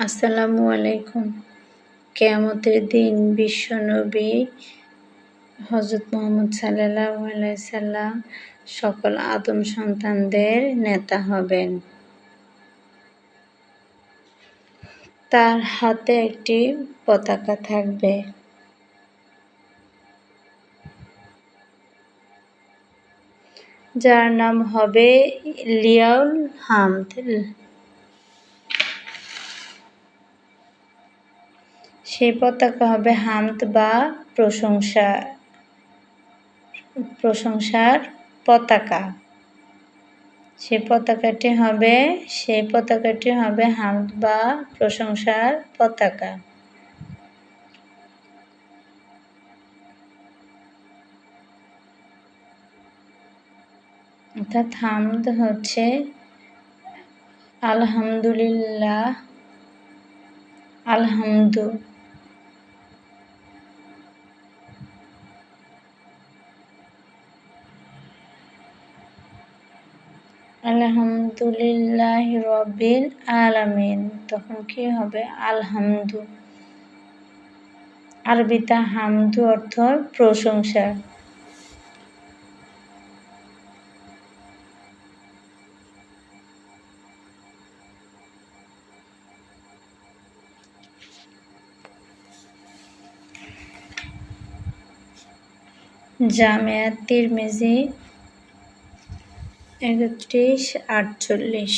আসসালামু আলাইকুম। কেয়ামতের দিন বিশ্বনবী হজরত মোহাম্মদ সাল্লাহ সাল্লাম সকল আদম সন্তানদের নেতা হবেন। তার হাতে একটি পতাকা থাকবে। যার নাম হবে লিয়াউল হামদ। সেই পতাকা হবে হামদ বা প্রশংসা প্রশংসার পতাকা। সে পতাকাটি হবে, সেই পতাকাটি হবে হামদ বা প্রশংসার পতাকা। অর্থাৎ হামদ হচ্ছে আলহামদুলিল্লাহ, আলহামদু আলহামদুলিল্লাহ রবিল আলামিন। তখন কি হবে? আলহামদু। আরবিতা হামদু অর্থ প্রশংসা। জামিয়া তিরমিজি একত্রিশ আটচল্লিশ।